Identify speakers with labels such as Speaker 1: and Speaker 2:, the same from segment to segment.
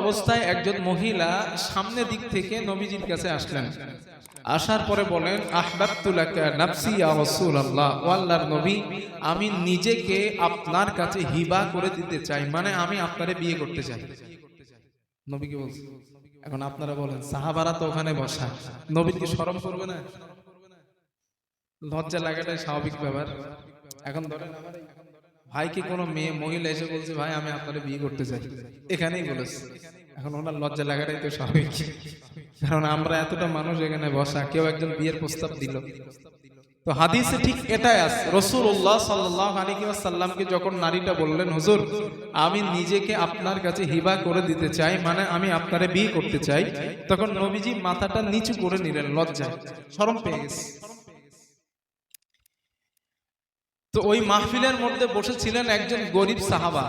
Speaker 1: অবস্থায় একজন মহিলা সামনে দিক থেকে নবীজির কাছে আসলেন। আসার পরে বলেন আহবাবতুলাকা আল্লাহর নবী, আমি নিজেকে আপনার কাছে হিবা করে দিতে চাই মানে আমি আপনারে বিয়ে করতে চাই। নবী কি বলছে? এখন আপনারা বলেন, সাহাবারা তো ওখানে বসা। নবীর কি শরম করবে না? লজ্জা লাগাটাই স্বাভাবিক ব্যাপার। এখন ধরেন আমার এই ভাইকে কোনো মেয়ে মহিলা এসে বলছে, ভাই, আমি আপনারে বিয়ে করতে চাই। এখানেই বলেছে। এখন ওনার লজ্জা লাগাটাই তো স্বাভাবিক। কারণ আমরা এতটা মানুষ এখানে বসা, কেউ একজন বিয়ের প্রস্তাব দিল। তো হাদিসে ঠিক এটাই আছে রসুল্লাহ সাল্লাহ আলী সাল্লামকে যখন নারীটা বললেন, হুজুর, আমি নিজেকে আপনার কাছে হিবা করে দিতে চাই মানে আমি আপনারে বিয়ে করতে চাই। তখন নবীজি মাথাটা নিচু করে নিলেন, লজ্জায়। শরম পেয়ে গেছে। তো ওই মাহফিলের মধ্যে বসেছিলেন একজন গরিব সাহাবা।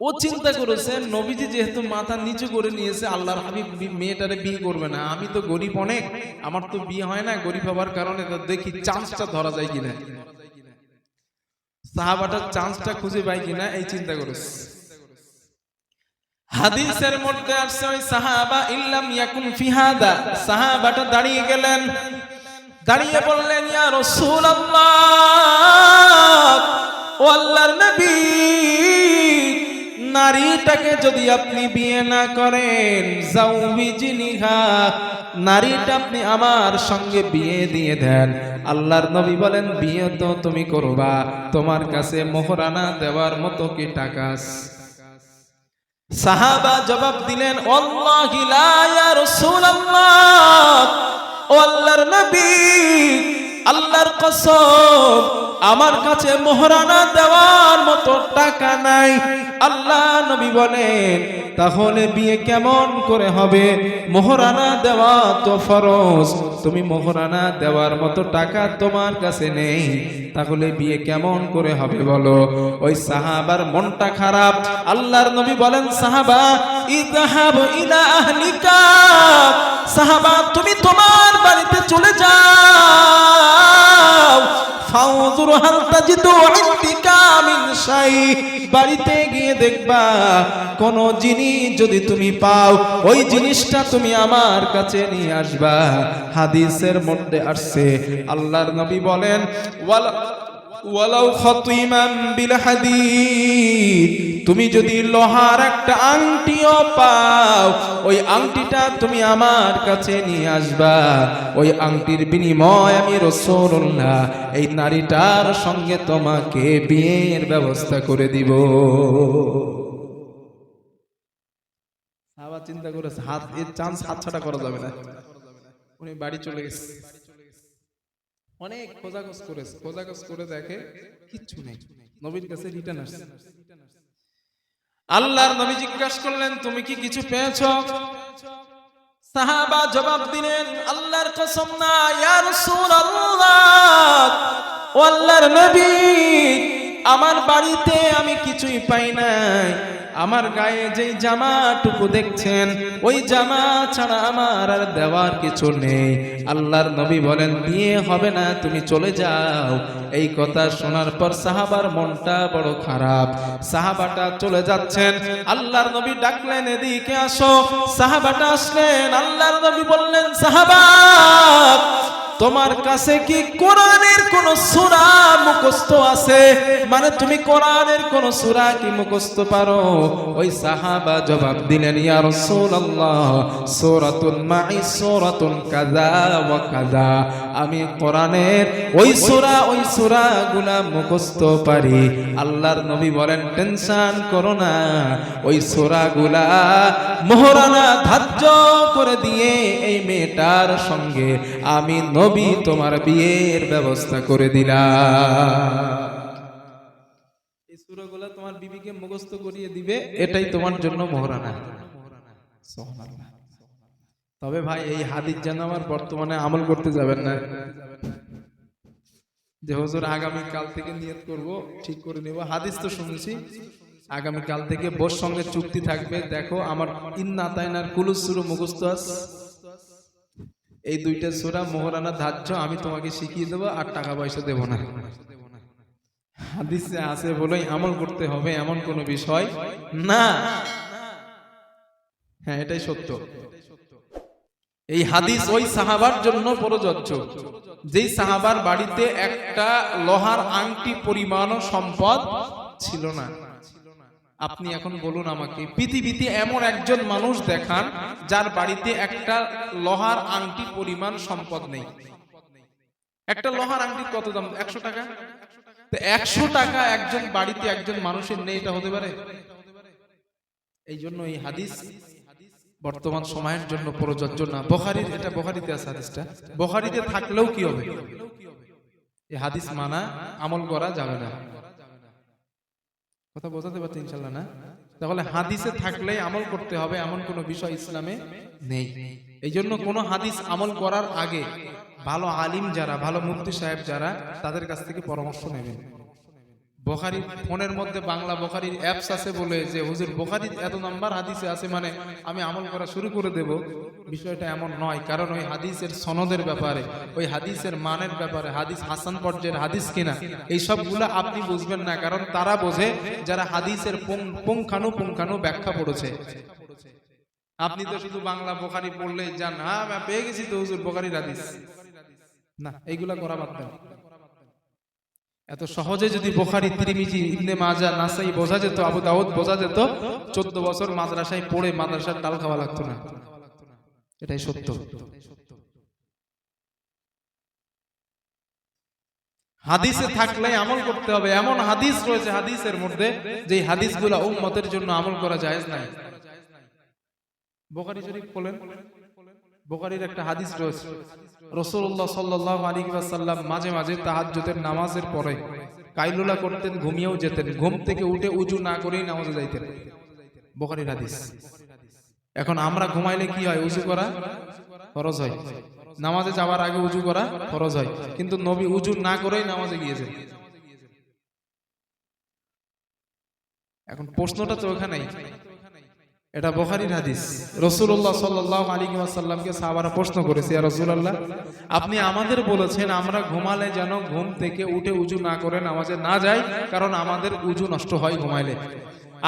Speaker 1: ও চিন্তা করেছেন নবীজি যেহেতু মাথা নিচু করে নিয়েছে, আল্লাহর হাবিব মেয়েটারে বিয়ে করবে না। আমি তো গরিব অনেক, আমার তো বিয়ে হয় না, গরিব হওয়ার কারণে তো দেখি চান্সটা ধরা যায় কিনা। সাহাবাটার চান্সটা খুঁজে পাই কিনা, এই চিন্তা করেছে। হাদিসের মধ্যে আসছে, ওই সাহাবা, ইল্লাম ইয়াকুন ফিহাদা। সাহাবাটা দাঁড়িয়ে গেলেন। দাঁড়িয়ে বললেন, ইয়া রাসূলুল্লাহ, ও আল্লাহর নবী, নারীটাকে যদি আপনি বিয়ে না করেন জাউবিজিনিহা নারীটা আপনি আমার সঙ্গে বিয়ে দিয়ে দেন আল্লাহর নবী বলেন, বিয়ে তো তুমি করবা, তোমার কাছে মোহরানা দেওয়ার মতো কি টাকা? সাহাবা জবাব দিলেন "ওয়াল্লাহি লা ইয়া রাসূলুল্লাহ ও আল্লাহর নবী আল্লাহর কসম আমার কাছে মোহরানা দেওয়ার মতো টাকা নাই। আল্লাহ নবী বলেন, তাহলে বিয়ে কেমন করে হবে? মোহরানা দেওয়া তো ফরজ। তুমি মোহরানা দেওয়ার মতো টাকা তোমার কাছে নেই। তাহলে বিয়ে কেমন করে হবে বলো? ওই সাহাবার মনটা খারাপ। আল্লাহর নবী বলেন, সাহাবা ইযহাব ইলা আহলিকা। সাহাবা, তুমি তোমার বাড়িতে চলে যাও। ফাউযুর হাল তাজিদু ইনদিকা মিন শাই। বাড়িতে গিয়ে দেখবা, কোন জিনিস যদি তুমি পাও, ওই জিনিসটা তুমি আমার কাছে নিয়ে আসবা। হাদিসের মধ্যে আসছে, আল্লাহর নবী বলেন, ওয়ালা ওয়ালাউ খাতিমান বিল হাদিদ, তুমি যদি লোহার একটা আংটিও পাও, ওই আংটিটা তুমি আমার কাছে নিয়ে আসবা। ওই আংটির বিনিময় আমি রাসূলুল্লাহ, এই নারীটার সঙ্গে তোমাকে বিয়ের ব্যবস্থা করে দিব। চিন্তা করেছে, হাত এর চান্স হাত হাতছাড়া করা যাবে না। উনি বাড়ি চলে গেছে। অনেক খোঁজাখোঁজ করেছে খোঁজাখোঁজ করে দেখে কিচ্ছু নেই। নবীর কাছে রিটার্ন আসছে। আল্লাহর নবী জিজ্ঞাসা করলেন, তুমি কি কিছু পেয়েছ? সাহাবা জবাব দিলেন, আল্লাহর কসম না, ইয়া রাসূলুল্লাহ। ও আল্লাহর নবী, আমার বাড়িতে আমি কিছুই পাই নাই। আমার গায়ে যেই জামাটুকু দেখছেন, ওই জামা ছাড়া আমার আর দেওয়ার কিছু নেই। আল্লাহর নবী বলেন, বিয়ে হবে না, তুমি চলে যাও। এই কথা শোনার পর সাহাবার মনটা বড় খারাপ। সাহাবাটা চলে যাচ্ছেন, আল্লাহর নবী ডাকলেন, এদিকে আসো। সাহাবাটা আসলেন, আল্লাহর নবী বললেন, সাহাবা, তোমার কাছে কি কোরআনের কোন সূরা মুখস্থ আছে? মানে তুমি কোরআনের কোন সূরা কি মুখস্থ পারো? ওই সাহাবা জবাব দিলেন, ইয়া রাসূলুল্লাহ সূরাতুল মাই সূরাতুন কাযা ওয়া কাযা। আমি কোরআনের ওই সূরা, ওই সূরাগুলা মুখস্থ পারি। আল্লাহর নবী বলেন, টেনশন করো না, ওই সূরাগুলা মোহরানা ধার্য করে দিয়ে এই মেয়েটার সঙ্গে আমি নবী তোমার বিয়ের ব্যবস্থা করে দিলাম। তোমার বিবিকে মুখস্থ করিয়ে দিবে এটাই তোমার জন্য মোহরানা। তবে ভাই এই হাদিস যেন আমার বর্তমানে আমল করতে যাবেন না। যে হুজুর আগামী কাল থেকে নিয়ত করব ঠিক করে নেব। হাদিস তো শুনছি। আগামী কাল থেকে বোর সঙ্গে চুক্তি থাকবে। দেখো আমার ইন্না তাইনার কুলুস সুরু মুখস্থ এই দুইটা সূরা মোহরানা ধার্য আমি তোমাকে শিখিয়ে দেবো আর টাকা পয়সা দেব না। হাদিসে আছে বলেই আমল করতে হবে, এমন কোনো বিষয় না। হ্যাঁ এটাই সত্য। এই হাদিস ওই সাহাবার জন্য প্রযোজ্য। যেই সাহাবার বাড়িতে একটা লোহার আংটি পরিমাণ সম্পদ ছিল না। আপনি এখন বলুন আমাকে, পৃথিবীতে এমন একজন মানুষ দেখান যার বাড়িতে একটা লোহার আংটি পরিমাণ সম্পদ নেই। একটা লোহার আংটি কত দাম? একশো টাকা? একশো টাকা একজন বাড়িতে একজন মানুষের নেই এটা হতে পারে? এই জন্য এই হাদিস বর্তমান সময়ের জন্য প্রযোজ্য না। বখারির, এটা বখারিতে আছে হাদিসটা। বখারিতে থাকলেও কি হবে? এই হাদিস মানা, আমল করা যাবে না। কথা বোঝাতে পারতে ইনশাল্লাহ না? তাহলে হাদিসে থাকলে আমল করতে হবে, এমন কোনো বিষয় ইসলামে নেই। এই জন্য কোনো হাদিস আমল করার আগে ভালো আলিম যারা, ভালো মুফতি সাহেব যারা, তাদের কাছ থেকে পরামর্শ নেবেন। বখারি ফোনের মধ্যে বাংলা বোখারির অ্যাপস আছে বলে যে, হুজুর বখারি এত নাম্বার হাদিসে আছে মানে আমি আমল করা শুরু করে দেব, বিষয়টা এমন নয়। কারণ ওই হাদিসের সনদের ব্যাপারে, ওই হাদিসের মানের ব্যাপারে, হাদিস হাসান পর্যায়ের হাদিস কিনা, এই সবগুলো আপনি বুঝবেন না। কারণ তারা বোঝে যারা হাদিসের পুঙ্খানু পুঙ্খানু ব্যাখ্যা পড়েছে। আপনি তো শুধু বাংলা বোখারি পড়লেই যান। হ্যাঁ পেয়ে গেছি তো হুজুর বোখারির হাদিস। না এইগুলা করা বাদ দেন। এত সহজে যদি বোখারি তিরিমিজি ইবনে মাজা নাসাই বোঝা যেত আবু দাউদ বোঝা যেত চোদ্দ বছর মাদ্রাসায় পড়ে মাদ্রাসার ডাল খাওয়া লাগতো না। এটাই সত্য। হাদিসে থাকলে আমল করতে হবে। এমন হাদিস রয়েছে হাদিসের মধ্যে যে হাদিসগুলো উম্মতের জন্য আমল করা যায় নাই। বোখারি শরীফ বলেন বোখারির একটা হাদিস রয়েছে। রসুল্লাহ সাল্লাহ আলী সাল্লাম মাঝে মাঝে তাহাজ্জুদের নামাজের পরে কাইলুলা করতেন, ঘুমিয়েও যেতেন, ঘুম থেকে উঠে উজু না করেই নামাজে যাইতেন। বোখারির হাদিস। এখন আমরা ঘুমাইলে কি হয়? উজু করা ফরজ হয়। নামাজে যাওয়ার আগে উজু করা ফরজ হয়। কিন্তু নবী উজু না করেই নামাজে গিয়েছেন। এখন প্রশ্নটা তো ওখানেই। এটা বখারির হাদিস। রসুল্লাহ সাল্লাহ আলী সাল্লামকে সাহাবারা প্রশ্ন করেছে রসুল্লাহ আপনি আমাদের বলেছেন আমরা ঘুমালে যেন ঘুম থেকে উঠে উজু না করে নামাজে না যাই, কারণ আমাদের উজু নষ্ট হয় ঘুমাইলে।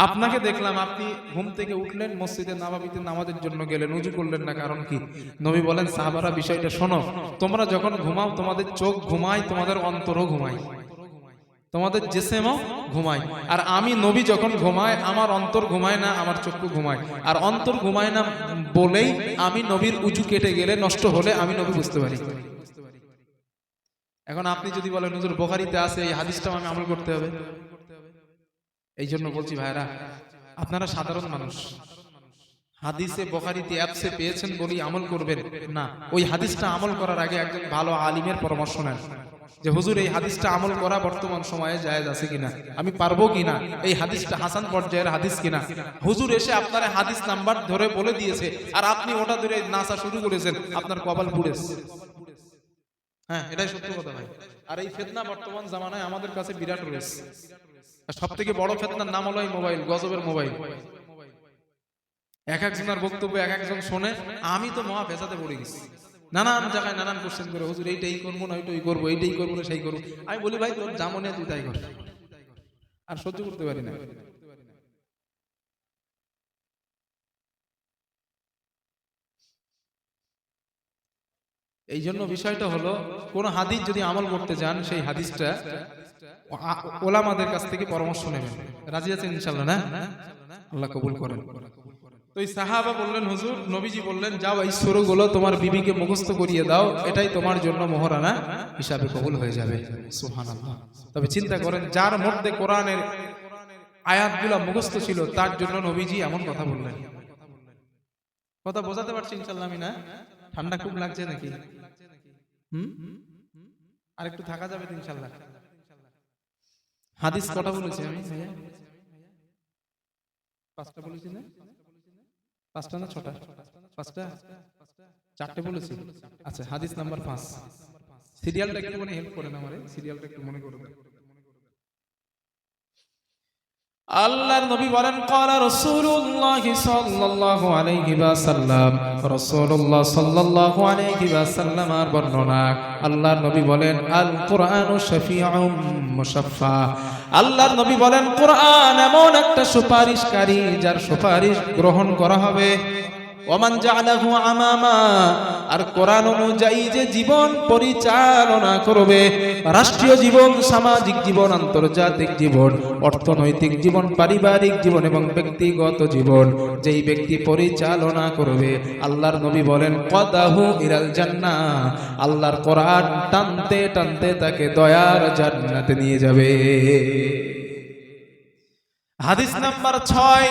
Speaker 1: আপনাকে দেখলাম আপনি ঘুম থেকে উঠলেন, মসজিদে নামাবিতে নামাজের জন্য গেলেন, উজু করলেন না, কারণ কি? নবী বলেন, সাহাবারা, বিষয়টা শোনো, তোমরা যখন ঘুমাও, তোমাদের চোখ ঘুমায়, তোমাদের অন্তরও ঘুমায়। তোমাদের জেসেমও ঘুমায়। আর আমি নবী যখন ঘুমায়, আমার অন্তর ঘুমায় না, আমার চক্ষু ঘুমায়। আর অন্তর ঘুমায় না বলেই আমি নবীর উঁচু কেটে গেলে নষ্ট হলে আমি নবী বুঝতে পারি। এখন আপনি যদি বলেন, হুজুর, বোখারিতে আছে, এই হাদিসটাও আমি আমল করতে হবে। এই জন্য বলছি ভাইরা আপনারা সাধারণ মানুষ। হাদিসে বখারিতে অ্যাপসে পেয়েছেন বলেই আমল করবেন। না, ওই হাদিসটা আমল করার আগে একজন ভালো আলিমের পরামর্শ নেন যে, হুজুর, এই হাদিসটা আমল করা বর্তমান সময়ে জায়েজ আছে কিনা? আমি পারব কিনা? এই হাদিসটা হাসান পর্যায়ের হাদিস কিনা? হুজুর এসে আপনার হাদিস নাম্বার ধরে বলে দিয়েছে আর আপনি ওটা ধরে নাচা শুরু করেছেন। আপনার কপাল পুড়েছে হ্যাঁ এটাই সত্য কথা ভাই। আর এই ফেতনা বর্তমান জামানায় আমাদের কাছে বিরাট রয়েছে সব থেকে বড় ফেতনার নাম হলো এই মোবাইল, গজবের মোবাইল। এক একজনের বক্তব্য এক একজন শোনে, আমি তো মহা ফেসাতে পড়ে গেছি। নানান জায়গায় নানান কোশ্চেন করে, হুজুর, এইটাই করব না, ওইটাই করব, এইটাই করব না, সেই করব। আমি বলি, ভাই, তোর জামনে তুই তাই কর। আর সহ্য করতে পারি না। এই জন্য বিষয়টা হলো, কোন হাদিস যদি আমল করতে যান, সেই হাদিসটা ওলামাদের কাছ থেকে পরামর্শ নেবেন। রাজি আছেন ইনশাল্লাহ না? আল্লাহ কবুল করেন। তো এই সাহাবা বললেন, হুজুর, নবীজি বললেন, যাও এই সুরগুলো তোমার বিবিকে মুখস্থ করিয়ে দাও, এটাই তোমার জন্য মোহরানা হিসাবে কবুল হয়ে যাবে। সুবহানাল্লাহ। তবে চিন্তা করেন, যার মধ্যে কোরআনের আয়াতগুলা মুখস্থ ছিল, তার জন্য নবীজি এমন কথা বললেন। কথা বোঝাতে পারছি ইনশাল্লাহ আমি না? ঠান্ডা খুব লাগছে নাকি? আর একটু থাকা যাবে ইনশাল্লাহ হাদিস কটা বলেছি আমি? পাঁচটা বলেছি না? পাঁচটা না ছটা? পাঁচটা? চারটে বলেছি। আচ্ছা হাদিস নাম্বার পাঁচ। সিরিয়ালটা একটু মানে হেল্প করেন আমার। সিরিয়ালটা একটু মনে করে আল্লাহর নবী বলেন, কলা রসুল্লাহ সাল্লাল্লাহু আলাইহি ওয়াসাল্লাম। রাসূলুল্লাহ সাল্লাল্লাহু আলাইহি ওয়াসাল্লাম আর বর্ণনা। আল্লাহর নবী বলেন আল কোরআন শাফিউম মুশাফফা। আল্লাহর নবী বলেন কোরআন এমন একটা সুপারিশকারী যার সুপারিশ গ্রহণ করা হবে। ওমান জালাহু আমামা, আর কোরআন অনুযায়ী যে জীবন পরিচালনা করবে, রাষ্ট্রীয় জীবন, সামাজিক জীবন, আন্তর্জাতিক জীবন, অর্থনৈতিক জীবন, পারিবারিক জীবন এবং ব্যক্তিগত জীবন, যেই ব্যক্তি পরিচালনা করবে, আল্লাহর নবী বলেন, কদাহু ইরাল জান্নাহ আল্লাহর কোরআন টানতে টানতে তাকে দয়ার জান্নাতে নিয়ে যাবে। হাদিস নাম্বার ছয়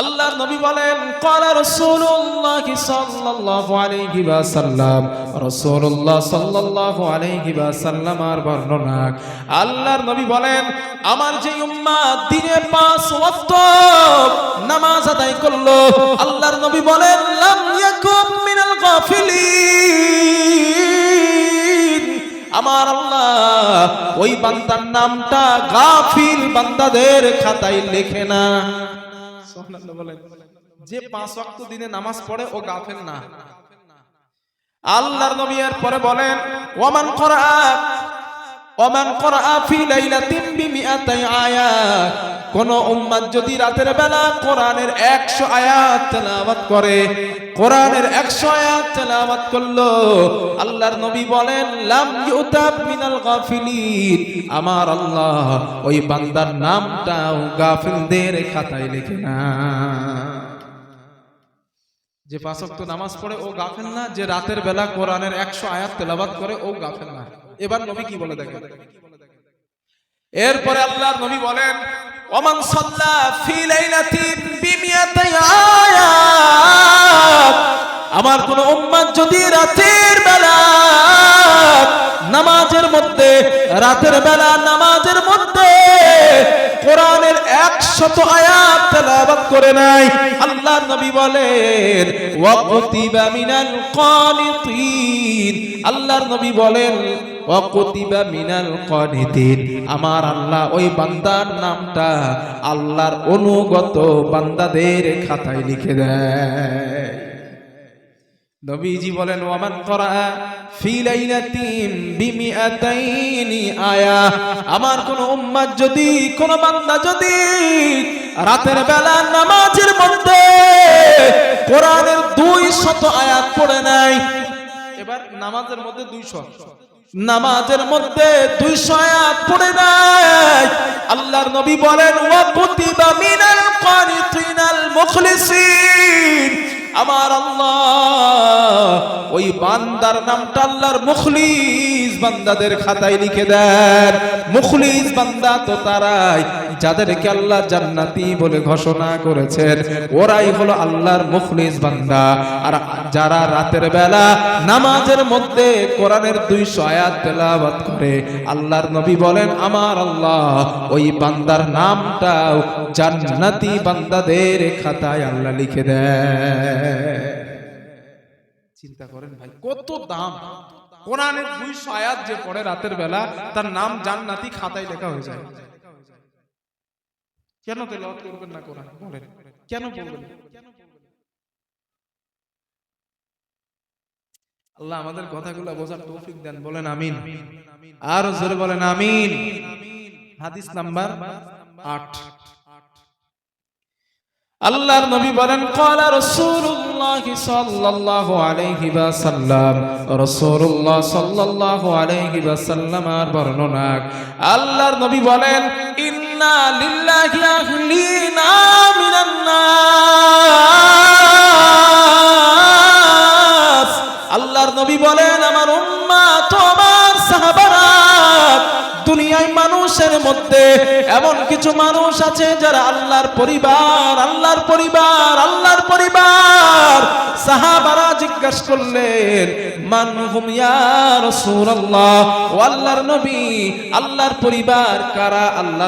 Speaker 1: আল্লাহর নবী বলেন, ক্বালা রাসূলুল্লাহ সাল্লাল্লাহু আলাইহি ওয়াসাল্লাম, রাসূলুল্লাহ সাল্লাল্লাহু আলাইহি ওয়াসাল্লাম আর বর্ণনা আল্লাহর নবী বলেন, আমার যে উম্মাত দিনে পাঁচ ওয়াক্ত নামাজ আদায় করল। আল্লাহর নবী বলেন, লাম ইয়াকুম মিনাল গাফিলিন। আমার আল্লাহ ওই বান্দার নামটা গাফিল বান্দাদের খাতায় লেখে না। বলেন। যে পাঁচ ওয়াক্ত দিনে নামাজ পড়ে, ও গাফেন না আল্লাহর নবী এর পরে বলেন ওমান করা ওমান করা ফি লাইলাতিন বিমিআতাই আয়াত কোন উম্মত যদি রাতের বেলা কোরআনের 100 আয়াত তেলাওয়াত করে, কোরআনের 100 আয়াত তেলাওয়াত করল, আল্লাহর নবী বলেন, লাম মিনাল গাফিলিন। আমার আল্লাহ ওই বান্দার নামটাও গাফিলদের খাতায় লিখে না। যে পাঁচ ওয়াক্ত নামাজ পড়ে, ও গাফেল না। যে রাতের বেলা কোরআনের একশো আয়াত তেলাবাত করে, ও গাফেল না। এবার নবী কি বলে দেখেন? এরপরে আল্লাহ নবী বলেন ওমান সাল্লা ফি লাইলাতিন বিমিয়াতাই আয়াত। আমার কোন উম্মত যদি রাতের বেলা নামাজের মধ্যে, রাতের বেলা নামাজের মধ্যে কোরআনের একশত আয়াত তেলাওয়াত করে নাই, আল্লাহর নবী বলেন ওয়াকুতিবা মিনাল কানিতিন আল্লাহর নবী বলেন ওয়াকুতিবা মিনাল কানিতিন। আমার আল্লাহ ওই বান্দার নামটা আল্লাহর অনুগত বান্দাদের খাতায় লিখে দেয়। নবীজি বলেন, ওয়ামান করা আয়া। আমার কোন উম্মত যদি, কোন বান্দা যদি রাতের বেলা নামাজের মধ্যে কোরআনের 200 আয়াত পড়ে নাই, এবার নামাজের মধ্যে দুই 200 নামাজের মধ্যে 200 আয়াত পড়ে দেয় আল্লাহর নবী বলেন ওয়া কুতিবা মিনাল কানিতিনাল মুখলিসিন। আমার আল্লাহ। ওই বান্দার নামটা আল্লাহর মুখলিস বান্দাদের খাতায় লিখে দেন। মুখলিস বান্দা তো তারাই, যাদেরকে আল্লাহ জান্নাতি বলে ঘোষণা করেছেন, ওরাই হলো আল্লাহর মুখলিস বান্দা। আর যারা রাতের বেলা নামাজের মধ্যে কোরআনের দুইশো আয়াত তেলাওয়াত করে, আল্লাহর নবী বলেন, আমার আল্লাহ, ওই বান্দার নামটাও জান্নাতি বান্দাদের খাতায় আল্লাহ লিখে দেয় চিন্তা করেন ভাই, কত দাম? কোরআনের দুইশো আয়াত যে পড়ে রাতের বেলা, তার নাম জান্নাতি খাতায় লেখা হয়ে যায়। কেন তেলাওয়াত করবেন না কোরআন? বলেন। কেন পড়বেন আল্লাহ আমাদের কথাগুলো বোঝার তৌফিক দেন, বলেন আমিন। আর জোরে বলেন আমিন। হাদিস নাম্বার আট। আল্লাহর নবী বলেন আর বর্ণনা আল্লাহর নবী বলেন, ইন্না নবী বলেন, আমার উম্মাত আমার সাহাবারা দুনিয়ায় মানুষের মধ্যে এমন কিছু মানুষ আছে যারা আল্লাহর পরিবার আল্লাহর পরিবার আল্লাহর পরিবার। সাহাবারা জিজ্ঞাসা করলেন ইয়া রাসূলুল্লাহ? ও আল্লাহর নবী, আল্লাহর পরিবার কারা?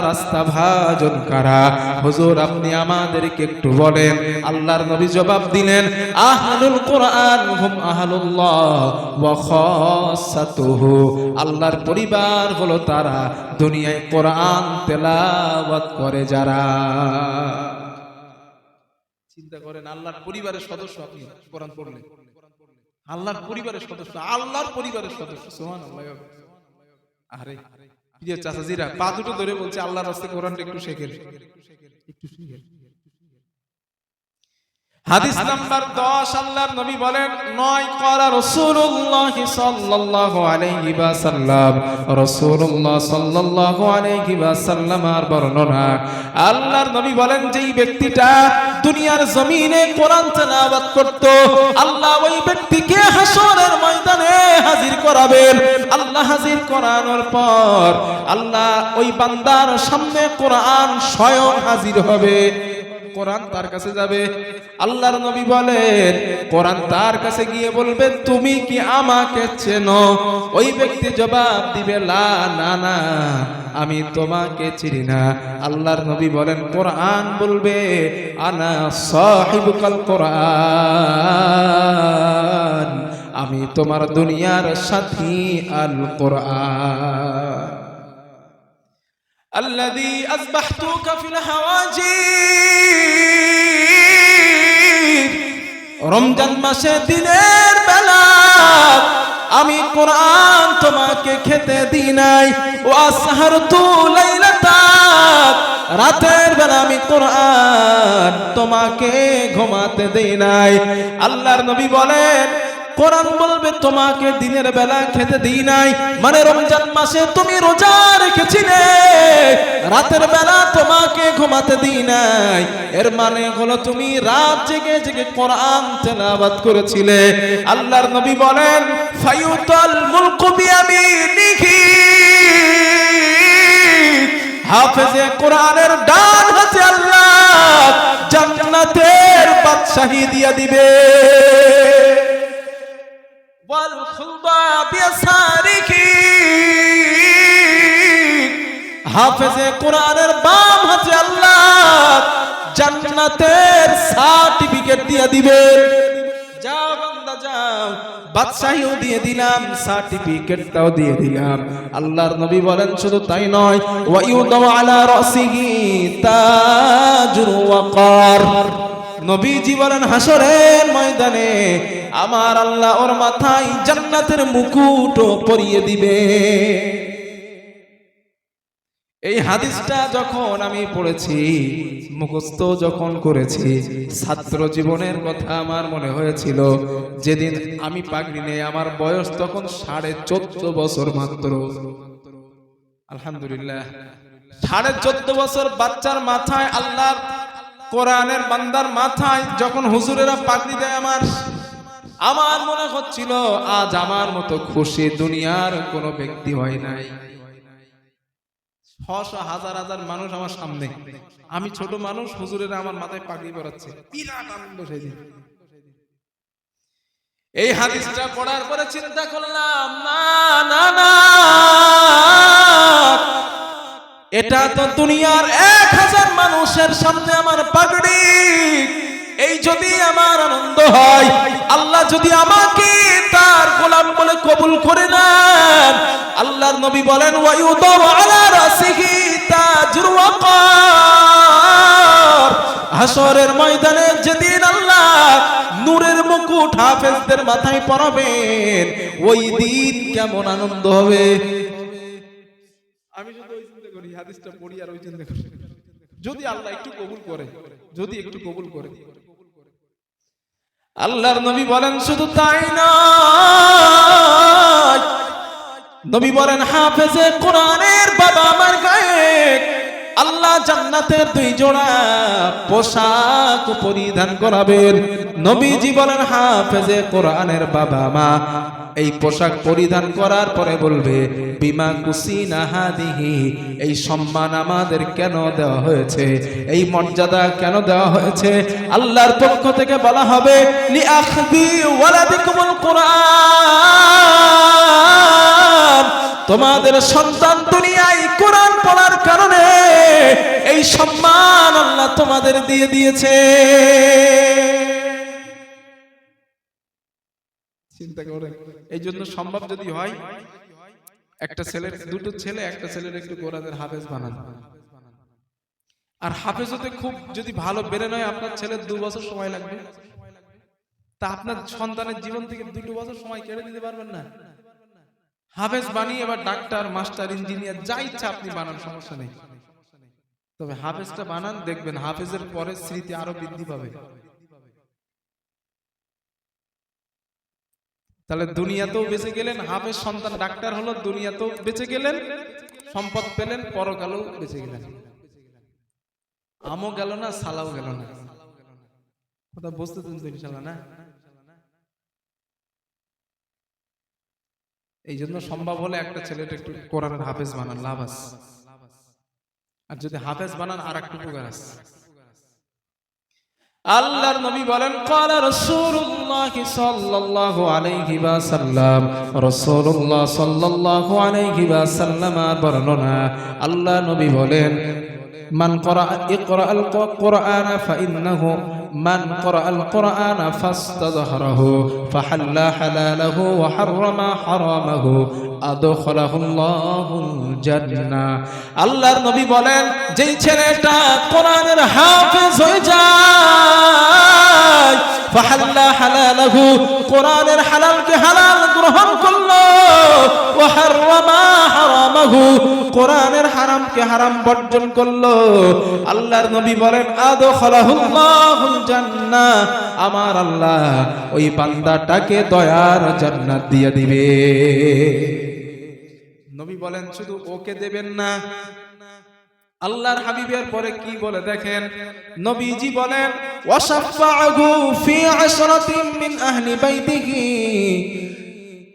Speaker 1: রাস্তা ভাজন কারা? হুজুর, আপনি আমাদেরকে একটু বলেন। আল্লাহর নবী জবাব দিলেন, আহলুল কোরআন হুম আহলুল্লাহ ওয়া আল্লাহর পরিবার হলো তারা দুনিয়ায় কোরআন তেলাওয়াত করে যারা। চিন্তা করেন, আল্লাহর পরিবারের সদস্য আপনি কোরআন পড়লেন আল্লাহর পরিবারের সদস্য, আল্লাহর পরিবারের সদস্য। সোহান আরে, প্রিয় চাচাজিরা, পা দুটো ধরে বলছে, আল্লাহর রাস্তায় কোরআনটা একটু শেখের একটু শেখেন। হাদিস নাম্বার 10 আল্লাহর নবী বলেন নয় কলা রাসূলুল্লাহ সাল্লাল্লাহু আলাইহি ওয়াসাল্লাম। রাসূলুল্লাহ সাল্লাল্লাহু আলাইহি ওয়াসাল্লামের বর্ণনা। আল্লাহর নবী বলেন যেই ব্যক্তিটা দুনিয়ার জমিনে কোরআন তেলাওয়াত করত আল্লাহ ওই ব্যক্তিকে হাসরের ময়দানে হাজির করাবেন। আল্লাহ হাজির করানোর পর আল্লাহ ওই বান্দার সামনে কোরআন স্বয়ং হাজির হবে। কোরআন তার কাছে যাবে। আল্লাহর নবী বলেন, কোরআন তার কাছে গিয়ে বলবে, তুমি কি আমাকে চেনো? ওই ব্যক্তি জবাব দিবে, লা, না না, আমি তোমাকে চিনি না। আল্লাহর নবী বলেন, কোরআন বলবে, আনা সাহিবুকাল কোরআন, আমি তোমার দুনিয়ার সাথী আল কোরআন। الذي أصبحتك في الهواجير রমজান মাসে দিনের বেলা আমি কোরআন তোমাকে খেতে দিই নাই ও আসহার তু রাতের বেলা আমি কোরআন তোমাকে ঘুমাতে দেই নাই আল্লাহর নবী বলেন কোরআন বলবে তোমাকে দিনের বেলা খেতে দিই নাই। মানে রমজান মাসে তুমি রোজা রেখেছিলে। রাতের বেলা তোমাকে ঘুমাতে দিই নাই। এর মানে হলো তুমি রাত জেগে জেগে কোরআন তেলাবাত করেছিলে। আল্লাহর নবী বলেন, ফায়ুতাল মুলকু বিয়ামিনিহি। হাফেজে কোরআনের ডান হাতে আল্লাহ জান্নাতের বাদশাহী দিয়া দিবে। হাফেজে কোরআনের বাম হাতে আল্লাহ জান্নাতের সার্টিফিকেট দিয়ে দিবেন। যাও বান্দা, যাও। বাদশাহীও দিয়ে দিলাম, সার্টিফিকেটটাও দিয়ে দিলাম। আল্লাহর নবী বলেন, শুধু তাই নয়, ওয়া ইউদাউ আলা রাসিহি তাজুর ওয়াকার নবীজি বলেন, হাসরের ময়দানে আমার আল্লাহ ওর মাথায় জান্নাতের মুকুটও পরিয়ে দিবে। এই হাদিসটা যখন আমি পড়েছি, মুখস্থ যখন করেছি, ছাত্র জীবনের কথা আমার মনে হয়েছিল, যেদিন আমি পাগড়ি নেই আমার বয়স তখন সাড়ে চোদ্দ বছর মাত্র। আলহামদুলিল্লাহ, সাড়ে চোদ্দ বছর বাচ্চার মাথায় আল্লাহ কোরআনের বান্দার মাথায় যখন হুজুরেরা পাগড়ি দেয় আমার আমার মনে হচ্ছিল, আজ আমার মতো খুশি দুনিয়ার কোনো ব্যক্তি হয় নাই। ছশ হাজার হাজার মানুষ আমার সামনে। আমি ছোট মানুষ, হুজুরেরা আমার মাথায় পাগড়ি পরাচ্ছে। বিরাট আনন্দ সেদিন। এই হাদিসটা পড়ার পরে চিন্তা করলাম, না না না এটা তো দুনিয়ার এক হাজার মানুষের সামনে আমার পাগড়ি। এই যদি আমার আনন্দ হয়, আল্লাহ যদি আমাকে তার গোলাম বলে কবুল করে নেন। আল্লাহর নবী বলেন হাসরের ময়দানে যেদিন আল্লাহ নূরের মুকুট হাফেজদের মাথায় পরাবেন, ওই দিন কেমন আনন্দ হবে। আমি করি হাদিসটা পড়ি আর ওই চিন্তা করি যদি আল্লাহ একটু কবুল করে, যদি একটু কবুল করে। আল্লাহর নবী বলেন, শুধু তাই না নবী বলেন, হাফেজে কোরআনের বাবা আমার গায়ে আল্লাহ জান্নাতের দুই জোড়া পোশাক পরিধান করাবেন। নবীজি বলেন, হাফেজে কোরআনের বাবা মা এই পোশাক পরিধান করার পরে বলবে, বিমা কুসি নাহাদিহি এই সম্মান আমাদের কেন দেওয়া হয়েছে? এই মর্যাদা কেন দেওয়া হয়েছে? আল্লাহর পক্ষ থেকে বলা হবে তোমাদের সন্তান দুনিয়ায় কোরআন পড়ার কারণে এই সম্মান আল্লাহ তোমাদের দিয়ে দিয়েছে। চিন্তা করেন, এই জন্য সম্ভব যদি হয়, একটা ছেলের দুটো ছেলে, একটা ছেলের একটু কোরআনের হাফেজ বানান। আর হাফেজ হতে খুব যদি ভালো বেড়ে নয় আপনার ছেলের দু বছর সময় লাগবে। তা আপনার সন্তানের জীবন থেকে দুটো বছর সময় কেড়ে দিতে পারবেন না। হাফেজ বানিয়ে এবার ডাক্তার, মাস্টার, ইঞ্জিনিয়ার, যা ইচ্ছা আপনি বানান, সমস্যা নেই। তবে হাফেজটা বানান, দেখবেন হাফেজের পরে স্মৃতি আরও বৃদ্ধি পাবে। তাহলে দুনিয়াতেও বেঁচে গেলেন, হাফেজ সন্তান ডাক্তার হলো, দুনিয়াতেও বেঁচে গেলেন, সম্পদ পেলেন, পরকালেও বেঁচে গেলেন। আমও গেল না, সালাও গেল না। কথা বুঝতে তুমি তো ইনশাল্লাহ না? এই জন্য সম্ভব হলে একটা ছেলেটা একটু কোরআনের হাফেজ বানান লাভ আর যদি হাফেজ বানান আর একটু উপকার আছে। আল্লাহর নবী বলেন قال رسول الله صلى الله عليه وسلم رسول الله صلى الله عليه وسلم বর্ণনা আল্লাহ নবী বলেন মান করা, ইকরা আল কোরআন ফাইন্নাহু, মান করা আল কোরআন ফাস্তাযহারাহু ফাহাল্লা হালালাহু ওয়া হাররামা হারামাহু, আদখালাহুল্লাহুল জান্নাহ। বলেন, যেই ছেলেটা কোরআনের হাফেজ হয়ে যায়, ফাহাল্লা হালালাহু, কোরআনের হালালকে হালাল গ্রহণ করল কোরআনের হারামকে হারাম বর্জন করল। আল্লাহর নবী বলেন জান্নাহ। আমার আল্লাহ ওই দয়ার জান্নাত দিয়ে দিবে। নবী বলেন, শুধু ওকে দেবেন না। আল্লাহর হাবিবের পরে কি বলে দেখেন? নবীজি বলেন ওয়াসাফাহু ফি আশরাতিন মিন আহলি বাইতিহি।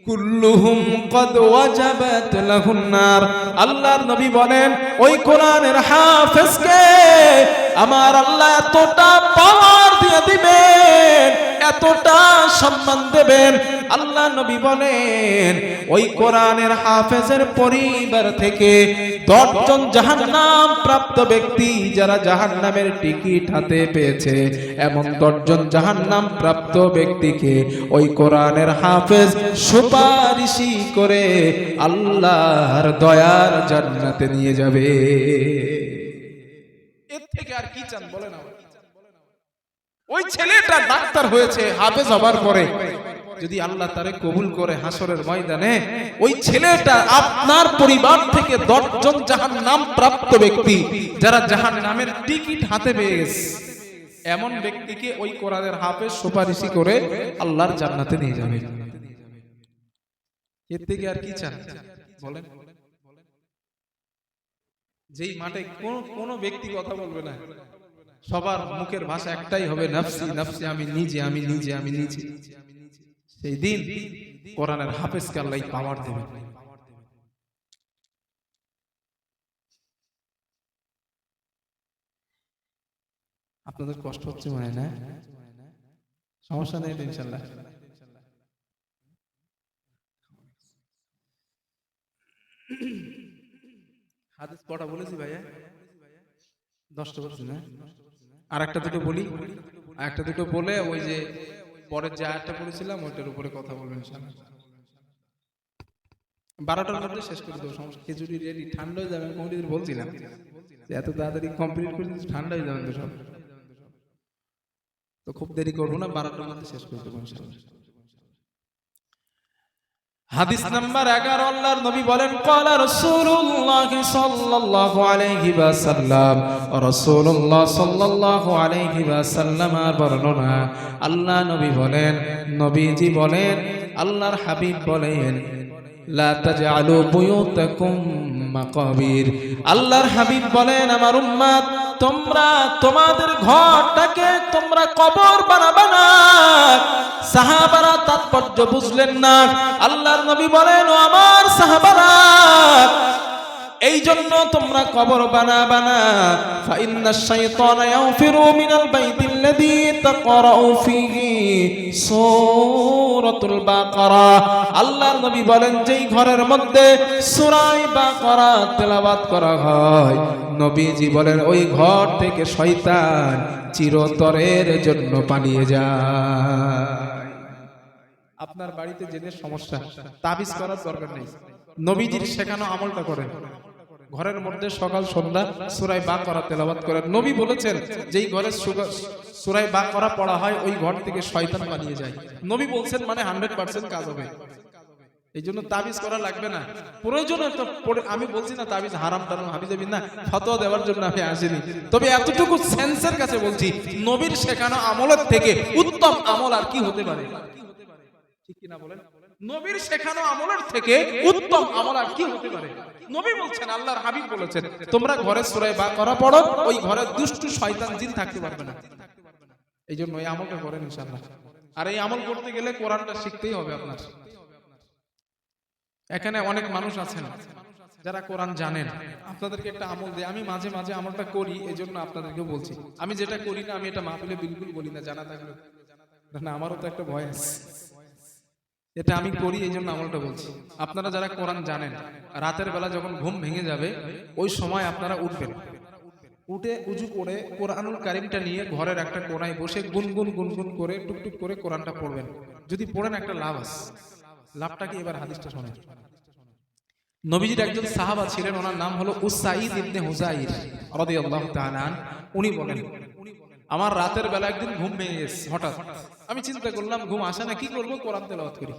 Speaker 1: কুল্লুহুম কদ ওয়াজাবাত লাহুন নার। আল্লাহর নবী বলেন ওই কোরআনের হাফেজকে আমার আল্লাহ এতটা পাওয়ার দিয়ে দিবেন, এতটা সম্মান দেবেন। আল্লাহ নবী বলেন, ওই কোরআনের হাফেজের পরিবার থেকে দশজন জাহান্নাম প্রাপ্ত ব্যক্তি যারা জাহান্নামের টিকিট হাতে পেয়েছে, এমন দশজন জাহান্নাম প্রাপ্ত ব্যক্তিকে ওই কোরআনের হাফেজ সুপারিশি করে আল্লাহর দয়ার জান্নাতে নিয়ে যাবে। এর থেকে আর কি চান বলেন আমার ওই ছেলেটা ডাক্তার হয়েছে, হাফেজ হবার পরে। যদি আল্লাহ তারে কবুল করে হাসরের ময়দানে, ওই ছেলেটা আপনার পরিবার থেকে দশজন জাহান নাম প্রাপ্ত ব্যক্তি, যারা জাহান নামের টিকিট হাতে পেয়ে গেছে। এমন ব্যক্তিকে ওই কোরআনের হাফেজ সুপারিশি করে আল্লাহর জান্নাতে নিয়ে যাবে। এর থেকে আর কি চান? বলেন। যেই মাঠে কোন কোন ব্যক্তি কথা বলবে না সবার মুখের ভাষা একটাই হবে নাফসি নাফসি আমি নিজে আমি নিজে আমি নিজে। সেই দিন কোরআনের হাফেজকে আল্লাহ পাওয়ার দেবে আপনাদের কষ্ট হচ্ছে মনে হয় না? সমস্যা নেই ইনশাল্লাহ। হাদিস কটা বলেছি ভাইয়া। দশটা বলছি না? আর একটা দুটো বলি? আর একটা দুটো বলে ওই যে পরের যে আয়াতটা পড়েছিলাম ওইটার উপরে কথা বলবেন ইনশাআল্লাহ। বারোটার মধ্যে শেষ করে দেবো, সমস্যা খিচুড়ি রেডি ঠান্ডা হয়ে যাবে কমিটিদের বলছিলাম। এত তাড়াতাড়ি কমপ্লিট করে ঠান্ডা হয়ে যাবেন তো সব। তো খুব দেরি করব না, বারোটার মধ্যে শেষ করে দেবো ইনশাআল্লাহ। হাদিস নাম্বার 11 আল্লাহর নবী বলেন ক্বালা রাসূলুল্লাহ সাল্লাল্লাহু আলাইহি ওয়াসাল্লাম, রাসূলুল্লাহ সাল্লাল্লাহু আলাইহি ওয়াসাল্লাম বর্ণনা। আল্লাহ নবী বলেন, নবীজি বলেন, আল্লাহর হাবিব বলেন আল্লাহর হাবিব বলেন, আমার উম্মত তোমরা তোমাদের ঘরটাকে তোমরা কবর বানাবে না। সাহাবারা তাৎপর্য বুঝলেন না। আল্লাহর নবী বলেন আমার সাহাবারা এই জন্য তোমরা কবর বানাবা না ফাইন্না শাইতানা ইয়াফিরু মিনাল বাইতিল্লাযী তাকরাউ ফীহি। সূরাতুল বাকারা। আল্লাহর নবী বলেন, যেই ঘরের মধ্যে সূরা বাকারা তেলাওয়াত করা হয়, নবীজি বলেন, ওই ঘর থেকে শয়তান চিরতরের জন্য পালিয়ে যায়। আপনার বাড়িতে জেনে সমস্যা, তাবিজ করার দরকার নেই। নবীজির শেখানো আমলটা করেন। ঘরের মধ্যে সকাল, সন্ধ্যা সুরাই বা করা তেলাবাত করেন। নবী বলেছেন যেই ঘরে সুরাই বা করা পড়া হয়, ওই ঘর থেকে শয়তান পালিয়ে যায়। নবী বলছেন মানে হান্ড্রেড পার্সেন্ট কাজ হবে। এই জন্য তাবিজ করা লাগবে না। প্রয়োজনে আমি বলছি না তাবিজ হারাম টারাম হাবি যাবি না, ফতোয়া দেওয়ার জন্য আমি আসিনি। তবে এতটুকু সেন্সের কাছে বলছি, নবীর শেখানো আমলের থেকে উত্তম আমল আর কি হতে পারে? ঠিক কিনা বলেন? নবীর শেখানো আমলের থেকে উত্তম আমল আর কি হতে পারে? নবী বলছেন, আল্লাহর হাবিব বলেছেন, তোমরা ঘরে সুরায় বা করা পড়ো, ওই ঘরে দুষ্টু শয়তান জিন থাকতে পারবে না। এই জন্য এই আমলটা করেন ইনশাআল্লাহ। আর এই আমল করতে গেলে কোরআনটা শিখতেই হবে আপনার। এখানে অনেক মানুষ আছেন যারা কোরআন জানেন। আপনাদেরকে একটা আমল দেয় আমি মাঝে মাঝে আমলটা করি এই জন্য আপনাদেরকে বলছি। আমি যেটা করি না, আমি এটা মাহফিলে বিলকুল বলি না, জানা থাকলে না, আমারও তো একটা ভয় আছে। এটা আমি করি এই জন্য আমলটা বলছি। আপনারা যারা কোরআন জানেন, রাতের বেলা যখন ঘুম ভেঙে যাবে, ওই সময় আপনারা উঠবেন। উঠে উজু করে কোরআনুল কারিমটা নিয়ে ঘরের একটা কোনায় বসে গুনগুন গুনগুন করে, টুকটুক করে কোরআনটা পড়বেন। যদি পড়েন একটা লাভ আছে। লাভটা কি? এবার হাদিসটা শোনেন। নবীজির একজন সাহাবা ছিলেন, ওনার নাম হলো উসাইদ ইবনে হুজাইর, রাদিয়াল্লাহু তাআলা আন। উনি বলেন আমার রাতের বেলা একদিন ঘুম ভেঙে গেছে, হঠাৎ। আমি চিন্তা করলাম, ঘুম আসে না, কি করব? কোরআন তেলাওয়াত করি।